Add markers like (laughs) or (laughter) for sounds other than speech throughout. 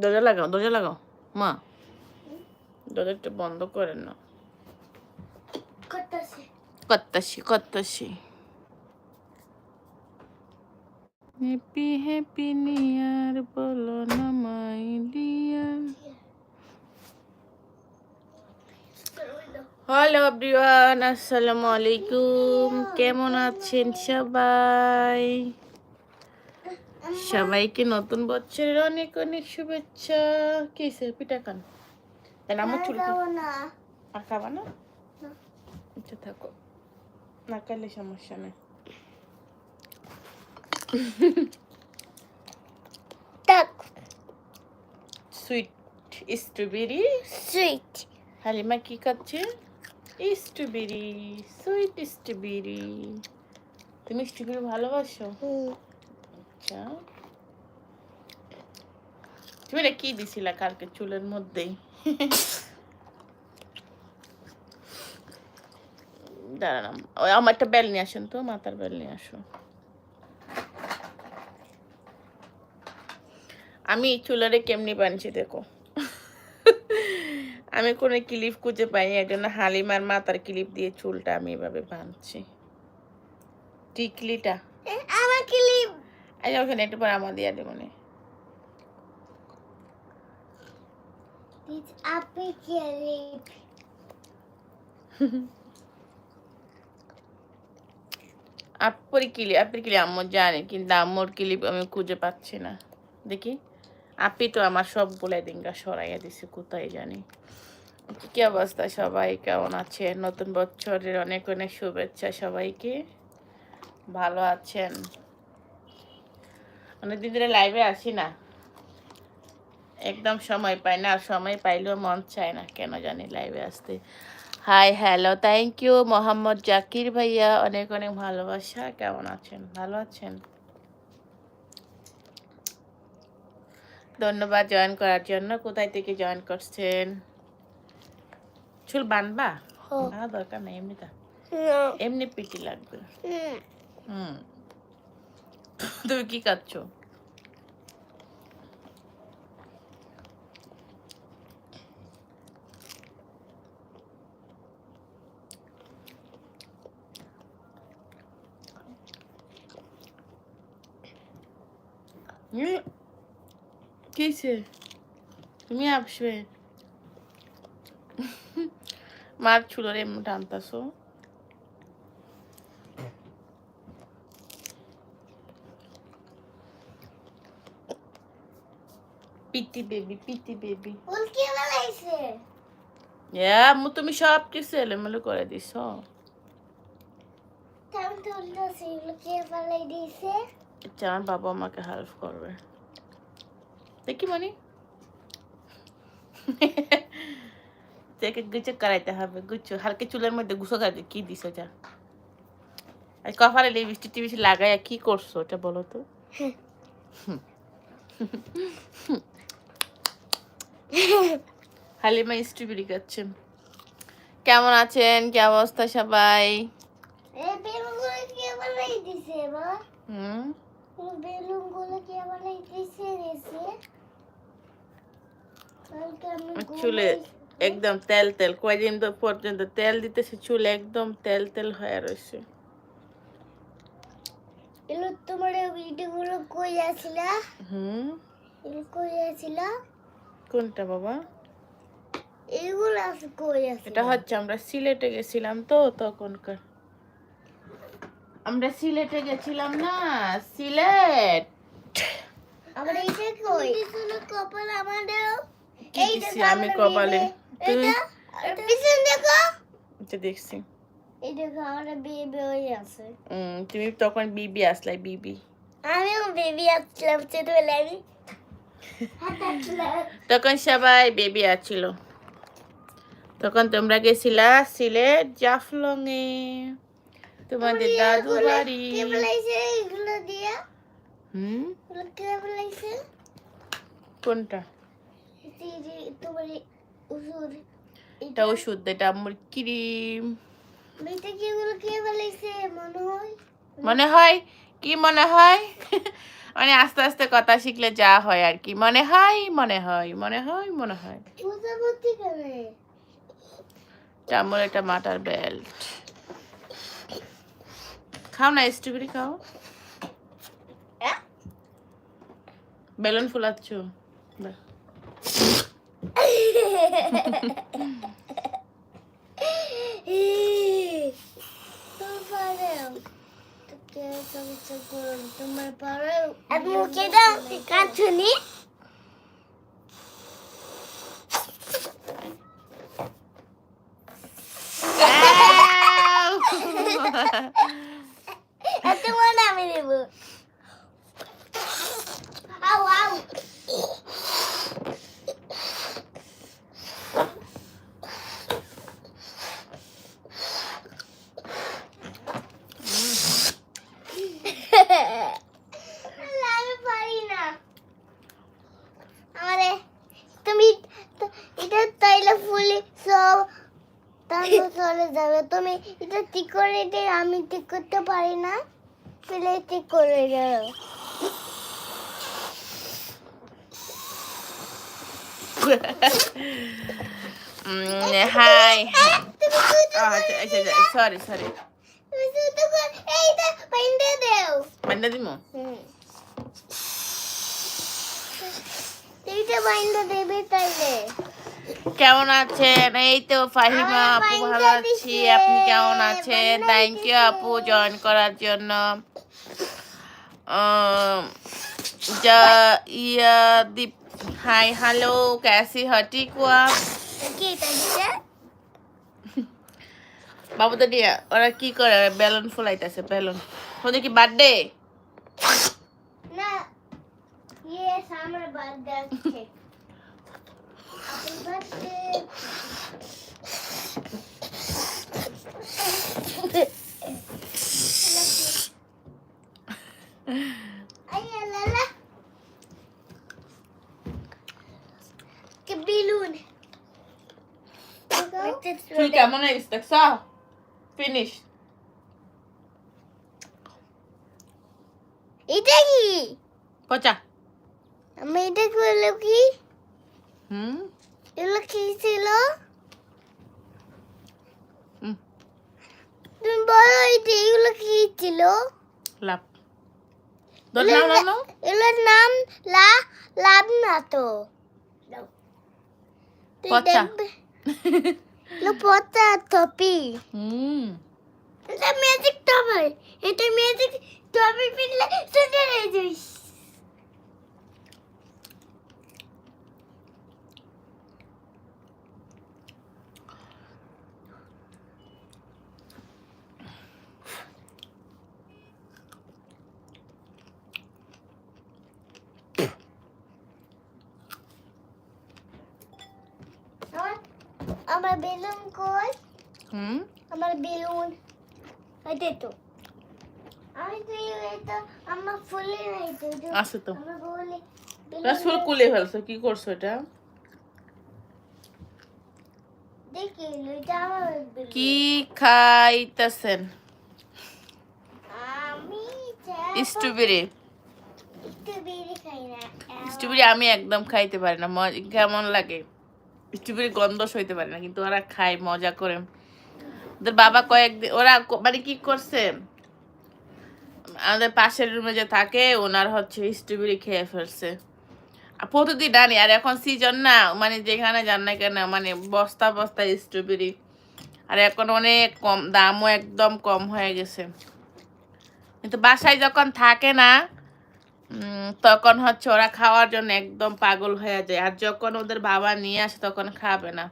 দরজা লাগাও দরজা লাগাও। মা দরজাটা বন্ধ করেন না। করতাছি করতাছি। হ্যাপি হ্যাপি নিয়ার বলো না মাই ডিয়ার। হ্যালো এভরিওয়ান আসসালামু আলাইকুম। কেমন আছেন সবাই? সবাইকে নতুন বছরের অনেক অনেক শুভেচ্ছা। কিসে পিঠা খান। তাহলে আমার চুল আর খাবা না। আচ্ছা থাকো। না খাইলে সমস্যা নেই। সুইট স্ট্রবেরি সুইট হালিমা কি খাচ্ছে? স্ট্রবেরি সুইট স্ট্রবেরি তুমি স্ট্রবেরি ভালোবাসো? আচ্ছা। তুমি এটা কি দিছিলা কালকে চুলের আমার একটা বেল নিয়ে আসুন তো বেল নিয়ে আমি চুলারে কেমনি বানছি দেখো। আমি কোনো ক্লিপ খুঁজে পাইনি, এই জন্য হালিমার মাথার ক্লিপ দিয়ে চুলটা আমি এভাবে বাঁধছি টিকলিটা। আমার যে ওখানে একটু পর আমার দিয়ে দেবো নে। দিস আপি ক্লিপ আপুর ক্লিপ আপুর আম্মু জানে কিন্তু আম্মুর ক্লিপ আমি খুঁজে পাচ্ছি না। দেখি আপি তো আমার সব বলে দিনকা সরাইয়া দিছে কোথায় জানি। কি অবস্থা সবাই কেমন আছে নতুন বছরের অনেক অনেক শুভেচ্ছা সবাইকে। ভালো আছেন? অনেকদিন ধরে লাইভে আসি না। একদম সময় পাই না আর সময় পাইলেও মন চায় না কেন জানি লাইভে আসতে। Hi hello thank you Mohammad Zakir ভাইয়া অনেক অনেক ভালোবাসা। কেমন আছেন? ভালো আছেন? ধন্যবাদ জয়েন করার জন্য। কোথায় থেকে জয়েন করছেন? চুল বানবা? বানা দরকার নেই এমনি তা এমনি পিটি লাগবে। হুম। তুমি কি খাচ্ছ? কিসে তুমি আসবে। মার চুলোর এমনি টানতাছো পিটি বেবি পিটি বেবি। ফুল কে বানাইছে? মু তুমি সব কিছু এলোমেলো করে দিছ। তাম তুলতো সেগুলো কে বানাই দিয়েছে? আচ্ছা আমার বাবা আমাকে হেল্প করবে। দেখি মনি। (laughs) দেখে গুছো করাইতে হবে গুছো হালকা চুলের মধ্যে গুছো কাটে কি দিছো যা। আর কপালে লিপস্টিক টিপস্টিক লাগাইয়া কি করছ ওটা বলো তো। (laughs) (laughs) হালিমা স্ট্রবেরি খাচ্ছেন কেমন আছেন? কি অবস্থা সবাই? চুলে একদম তেল তেল কয়দিন পর্যন্ত তেল দিতেছে চুল একদম তেল তেল হয়ে রয়েছে তোমার ভিডিওগুলো কই আসলা হুম? কই আসলা কোনটা বাবা? এগুলো আছে কই আসলা এটা হচ্ছে আমরা সিলেটে গেছিলাম তো তখনকার। আমরা সিলেটে গেছিলাম না সিলেট। আমার এইটা কই? দিছিল কপাল আমাদের কি আমি কপালে? তুমি পিছন দেখো। এটা দেখছি। এই দেখো আমার বেবি আছে। উম, তুমি তখন বিবি আসলাই বিবি। আমিও বেবি আসলাম ছোটবেলায় তখন সবাই বেবি আছিল তখন তোমরা গেছিলা সিলেট জাফলং এ তোমাদের দাদু বাড়ি। হুম? কোনটা? এটা ওষুধ। এটা আমার ক্রিম। মনে হয় কি মনে হয়? মানে আস্তে আস্তে কথা শিখলে যা হয় আর কি। মনে হয় মনে হয় মনে হয় মনে হয়। চামড় একটা মাটার বেল্ট খাও না স্ট্রবেরি খাও। বেলুন ফুলাচ্ছ। (laughs) তোমার পারে মুখে দাও কাঁচুনি এত মনে আমি দেব আউ আউ আমি পারি না আরে তুমি তো- এটা তাইলে ফুলি সব তাহলে চলে যাবে তুমি এটা ঠিক করে দে আমি ঠিক করতে পারি না। ফেলে ঠিক করে দাও। হাই সরি সরি বাইন্দে দিমু? এইটা বাইন্দে দেবে তাইলে। কেমন আছেন? এই তো ফাহিমা আপু ভালো আছি। আপনি কেমন আছেন? থ্যাংক ইউ আপু জয়েন করার জন্য। যা ইয়া দীপ হাই হ্যালো ক্যাসি হটি কুয়া। বাবু দিয়া ওরা কি করে? বেলুন ফুলাইতেছে বেলুন। ওদের কি বার্থডে না ইয়েস আমার বার্থডে তুই কেমন হয়েছিস দেখছ ফিনিশ এটা কি পচা আমি এটা করল কি হুম এগুলো কি ছিল তুমি বলো এগুলো কি ছিল লাভ এগুলোর নাম লা লাভ না তো পচা। পচা টপি হুম এটা ম্যাজিক টপার এটা ম্যাজিক টপার পিনলে সুন্দর হয়ে যাইস আমার- আমার বেলুন কই? হুম? আমার বেলুন। এটা তো। আমি তো এটা আমার ফুলে নাই তো আছে তো। আমার বলে তোরা চুল কুলে ফেলছো কি করছ এটা? কি খাইতেছেন? আমি স্ট্রবেরি। স্ট্রবেরি আমি একদম খাইতে পারি না কেমন লাগে? স্ট্রবেরি গন্ধ সইতে পারে না, কিন্তু ওরা খায়, মজা করে। ওদের বাবা কয়েকদিন, ওরা মানে কি করছে? আমাদের পাশের রুমে যে থাকে, ওনার হচ্ছে স্ট্রবেরি খেয়ে ফেলছে। আর প্রতিদিন আনি, আর এখন সিজন না মানে যেখানে যান না কেন মানে বস্তা বস্তা স্ট্রবেরি আর এখন অনেক কম, দামও একদম কম হয়ে গেছে। কিন্তু বাসায় যখন থাকে না তখন হচ্ছে ওরা খাওয়ার জন্য একদম পাগল হয়ে যায়। আর যখন ওদের বাবা নিয়ে আসে তখন খাবে না।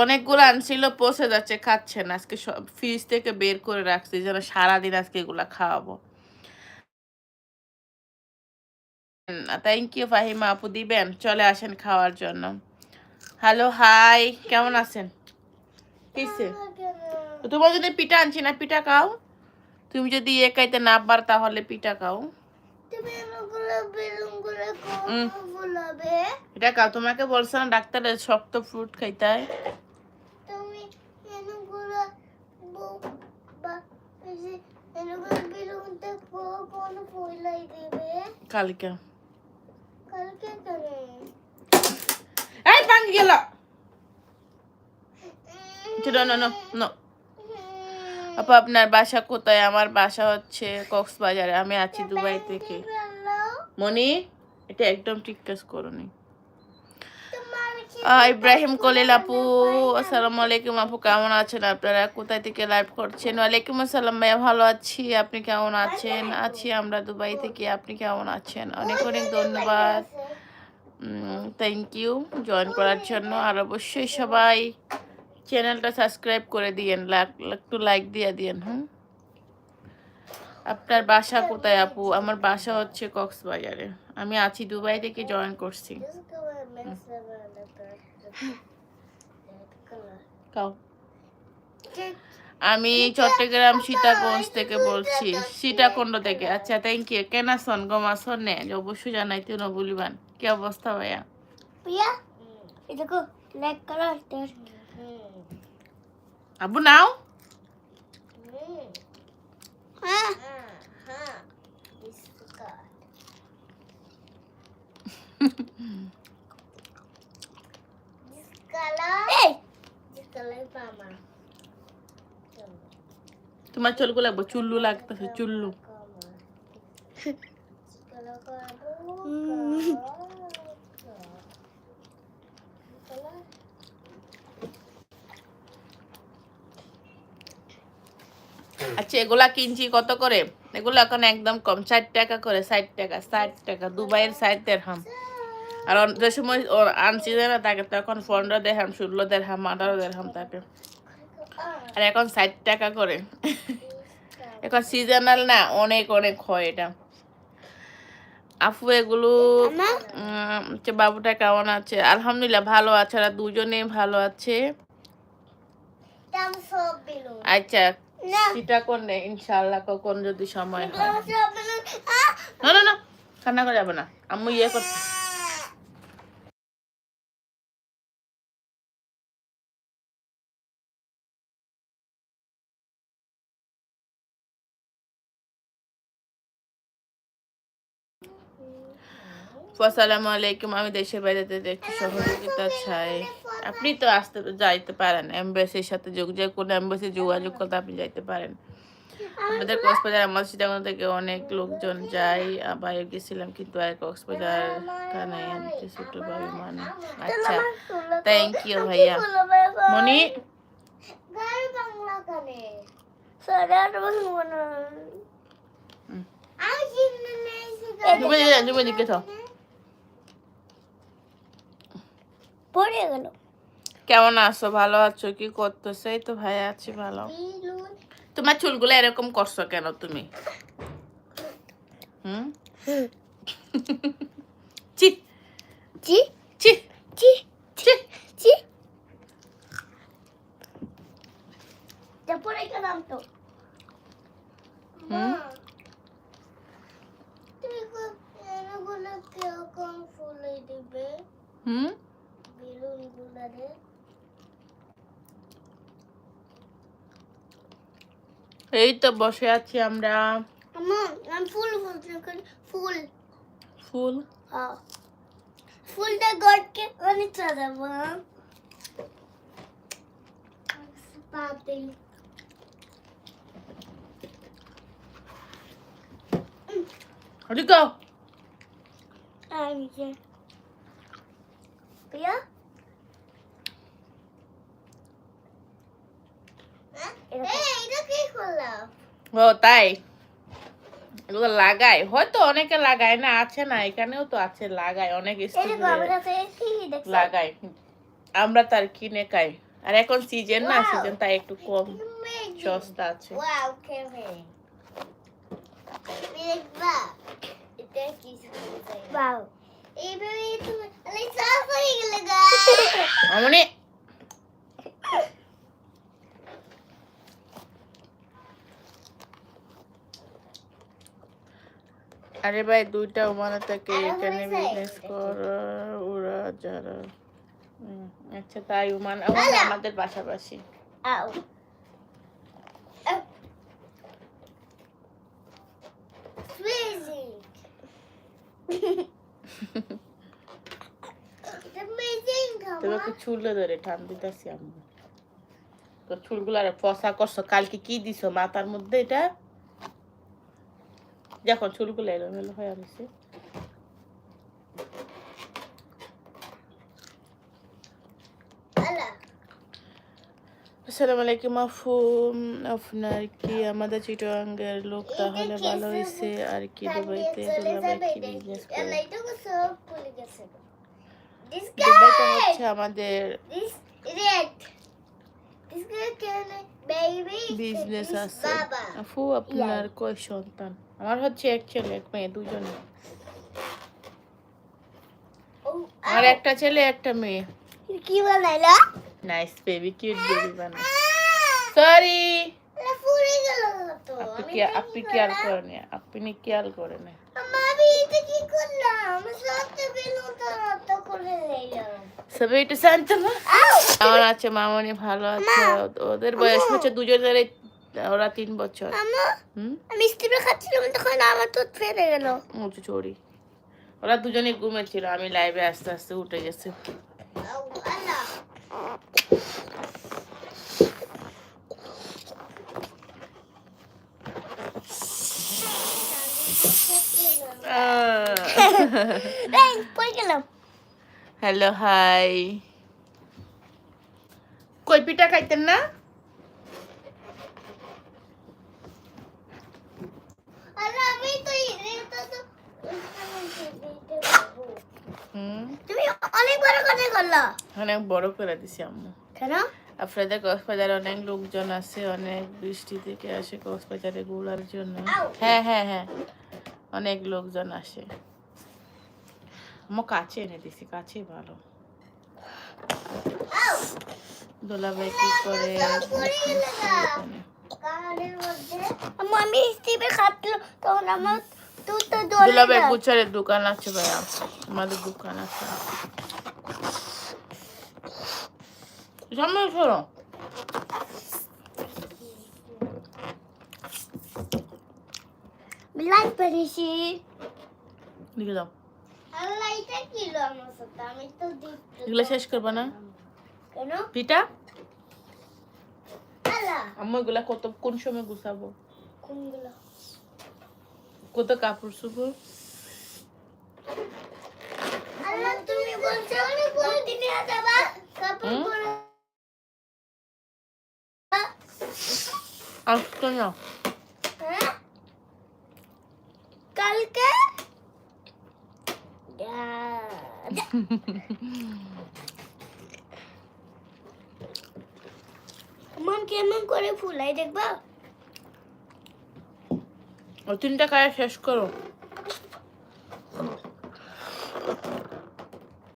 অনেকগুলো আনছিল পচে যাচ্ছে খাচ্ছে না। আজকে সব ফ্রিজ থেকে বের করে রাখছি যেন সারাদিন আজকে এগুলা খাওয়াবো। থ্যাংক ইউ ফাহিমা আপু দিবেন? চলে আসেন খাওয়ার জন্য। হ্যালো হাই কেমন আছেন? তোমার যদি পিঠা আনছি না পিঠা খাও। তুমি যদি এ খাইতে না পার তাহলে পিঠা খাও। এটা খাও তোমাকে বলছে না ডাক্তারের শক্ত ফ্রুট খাইতে তুমি এগুলো বা এই যে এগুলো বেলুন কোন ফুলাই দিবে? কালকে। এই ভাঙ্গি গেল। নো নো নো নো আপা আপনার বাসা কোথায়? আমার বাসা হচ্ছে কক্সবাজারে। আমি আছি দুবাই থেকে। মনি এটা একদম ঠিক কাজ করনি। ইব্রাহিম কলিল আপু আসসালামু আলাইকুম আপু কেমন আছেন আপনারা? কোথায় থেকে লাইভ করছেন? ওয়ালাইকুম আসসালাম ভাইয়া ভালো আছি। আপনি কেমন আছেন? আছি আমরা দুবাই থেকে। আপনি কেমন আছেন? অনেক অনেক ধন্যবাদ। থ্যাংক ইউ জয়েন করার জন্য। আর অবশ্যই সবাই চ্যানেলটা সাবস্ক্রাইব করে দিয়েন একটু লাইক দিয়ে দিয়েন হুম আপনার বাসা কোথায় আপু? আমার বাসা হচ্ছে কক্সবাজারে। আমি আছি দুবাই থেকে জয়েন করছি। আমি চট্টগ্রাম সীতাগঞ্জ থেকে বলছি। সীতাকুণ্ড থেকে। আচ্ছা থ্যাংক ইউ কেন আসন? গমাসন নে। অবশ্যই জানাইতে না বলিবান কি অবস্থা ভাইয়া? লাইক করো আবু নাও তোমার চুলগুলো লাগবে চুল্লু লাগতেছে চুল্লু আচ্ছা এগুলা কিনছি কত করে? এগুলো এখন একদম কম ষাট টাকা করে ষাট টাকা ষাট টাকা দুবাইয়ের ষাট দেড়হাম। আর যে সময় ওর আনছি না তাকে তখন পনেরো দেড়হাম ষোলো দেড়হাম আঠারো দেড়হাম থাকে আর এখন ষাট টাকা করে। এখন সিজনাল না অনেক অনেক হয় এটা। আফু এগুলো বাবুটা কেমন আছে? আলহামদুলিল্লাহ ভালো আছে আর দুজনে ভালো আছে। আচ্ছা সেটা করলে ইনশাল্লাহ কখন যদি সময় হয়! না না না। কান্না করে যাবে না। আম্মু ইয়ে করতে আসসালামু আলাইকুম। আমি দেশের বাইরে একটু সহযোগিতা চাই। আপনি তো আসতে যাইতে পারেন এমবাসির সাথে যোগ যোগাযোগ করলে এমবাসি যোগাযোগ করতে আপনি যাইতে পারেন। আমাদের কক্সবাজার আমার সীতাকুণ্ড থেকে অনেক লোকজন যায় আবার গেছিলাম কিন্তু আর কক্সবাজার ছোট ভাবি মানে আচ্ছা থ্যাংক ইউ ভাইয়া। মনি? থাও। পড়ে গেল। কেমন আছো? ভালো আছো? কি করতেছো? এই তো ভাই আছি ভালো। তোমার চুলগুলো এরকম করছ কেন তুমি? হুম? চি চি চি তো। তুমি ফুলে দিবে। হুম? বেলুন গুলারে এই তো বসে আছি আমরা। আমার আমি ফুল বলতে করি ফুল। ফুল? হ্যাঁ। ফুলটা গড়কে অনেক সাজাবো হ্যাঁ? পাতিল রিকো আমি যে প্রিয়া এটা কি করলাম ও তাই। এগুলো লাগায়। হয়তো অনেকে লাগায় না আছে না এখানেও তো আছে লাগায়। অনেক লাগায়। আমরা তার কিনে খাই। আর এখন সিজন না সিজন তাই একটু কম সস্তা আছে। ওয়াও (laughs) (laughs) কেমন দেখবা এটা কি ওয়াও এইভাবে তুমি আরে ভাই দুইটা ওমানা থেকে এখানে বিজনেস কর ওরা যারা। আচ্ছা তাই ওমান আমাদের পাশাপাশি। (laughs) চুলে ধরে টান দিতেছি আমি তোর চুলগুলো ফসা করছ কালকে কি দিছো? মাথার মধ্যে এটা? যখন চুলগুলো এলোমেলো হয়ে আল্লাহ আসসালামু আলাইকুম আফু আপনার কি আমাদের চিটগাঙ্গের লোক তাহলে ভালো হয়েছে? আর কি দুবাইতে কি বিজনেস করে? This দুবাইতে হচ্ছে আমাদের This red. This guy can baby. Business this আছে Baba. আফু আপনার কয় সন্তান? আমার হচ্ছে এক ছেলে এক মেয়ে দুজনে। Oh, আর একটা ছেলে একটা মেয়ে। কি বানাইলা নাইস বেবি কিউট বেবি বানা সরি এটা ফুলে গেল তো। আপনি আমি কি আপনি খেয়াল করেন আপনি খেয়াল করেন আমি এটা কি করলাম আমি সবটা বেলুনটা রত করে শান্ত আছে মামনি? ভালো আছে? ওদের বয়স হচ্ছে দুজনের ওরা তিন বছর। আমা স্টিপে খাচ্ছিলাম তখন আমার তো ফেলে গেল। উঁচু চড়ি। ওরা দুজনে ঘুমেছিল আমি লাইভে আস্তে আস্তে উঠে গেছি। (laughs) পড়ে গেলাম। হ্যালো হাই কই পিঠা খাইতেন না? আরে আমি তো এটা তো হুম? তুমি অনেক বড় কথা করলা অনেক বড় করে দিছি আম্মু। কেন? আপনাদের কক্সবাজারে অনেক লোকজন আছে অনেক বৃষ্টি থেকে আসে কক্সবাজারে ঘোরার জন্য। হ্যাঁ হ্যাঁ হ্যাঁ। অনেক লোকজন আসে। আমার কাছে এনে দিছি কাছে ভালো দোলাভাই কি করে আমি স্টিপে খাচ্ছিল তখন আমার দুটো দোলে গুচারের দোকান আছে ভাইয়া আমাদের দোকান আছে সামনে সরো লাইট পেরেছি লিখে দাও এগুলো শেষ করবা না? পিঠা আল্লাহ। এগুলা কত কোন সময় গুছাবো? কত কাপড় চোপড়? তুমি বলছো কোন দিনে যাবা? কাপড় হুম? আজকে না হ্যাঁ কালকে মন কেমন করে ফুলাই দেখবা? ও তিনটা কাজ শেষ করো।